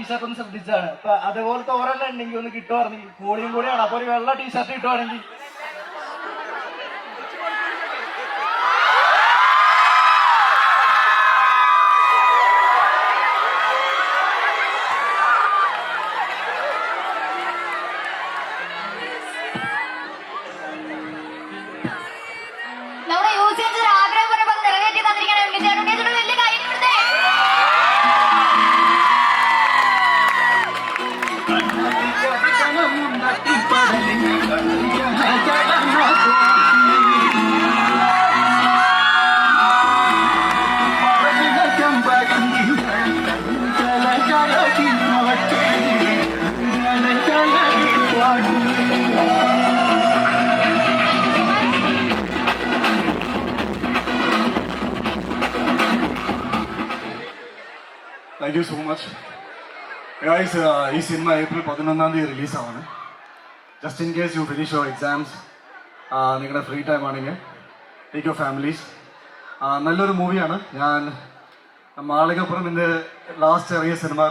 T shirt ഒന്ന് ശ്രദ്ധിച്ചാണ് അപ്പൊ അതുപോലത്തെ ഒരെണ്ണം ഉണ്ടെങ്കിൽ ഒന്ന് കിട്ടുവാണെങ്കിൽ കൂടിയും കൂടിയാണ് അപ്പൊ ഒരു വെള്ള ടീഷർട്ട് കിട്ടുവാണെങ്കിൽ thank you so much guys ഈ സിനിമ ഏപ്രിൽ പതിനൊന്നാം തീയതി റിലീസാവാണ് just in case you finish your exams നിങ്ങളുടെ ഫ്രീ ടൈം ആണെങ്കിൽ ടേക്ക് യുവർ ഫാമിലീസ് നല്ലൊരു മൂവിയാണ് ഞാൻ മാളികപ്പുറം എന്റെ ലാസ്റ്റ് ഇറങ്ങിയ cinema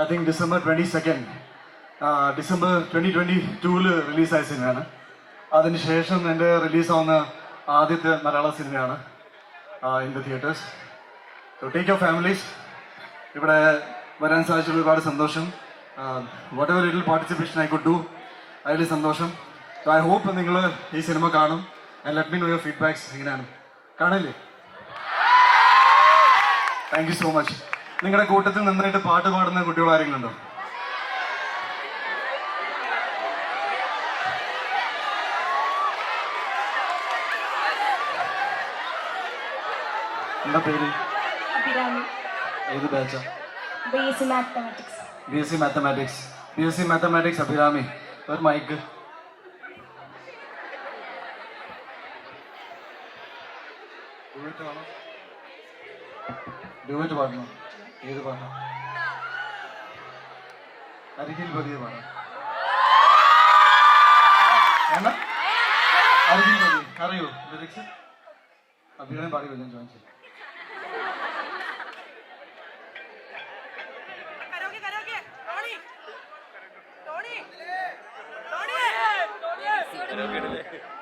I think December twenty second December twenty twenty ടൂവിൽ റിലീസായ സിനിമയാണ് അതിനുശേഷം എന്റെ റിലീസാവുന്ന ആദ്യത്തെ മലയാള സിനിമയാണ് in the theatres take your families ഇവിടെ വരാൻ സാധിച്ചത് ഒരുപാട് സന്തോഷം. Whatever little participation I could do അതിൽ സന്തോഷം. സോ ഐ ഹോപ്പ് നിങ്ങൾ ഈ സിനിമ കാണും. And let me know your feedbacks എങ്ങനെയാണ് കാണില്ലേ? താങ്ക് യു സോ മച്ച് നിങ്ങളുടെ കൂട്ടത്തിൽ നന്നായിട്ട് പാട്ട് പാടുന്ന കുട്ടികൾ ആരെങ്കിലും ഉണ്ടോ എന്താ പേര്? ഏത് ബാച്ചാ base mathematics B S C mathematics B S C mathematics Abhirami ഒരു മൈക്ക് ഡ്യൂറ്റ് പാടണം? ഏത് പാടണം അരികിൽ പതിയെ പാടാം. അരികിൽ പതിയെ. അറിയോ ലിറിക്സ് അഭിരാമി പാടി വല്ലതും ചോദിച്ചു. ログルで。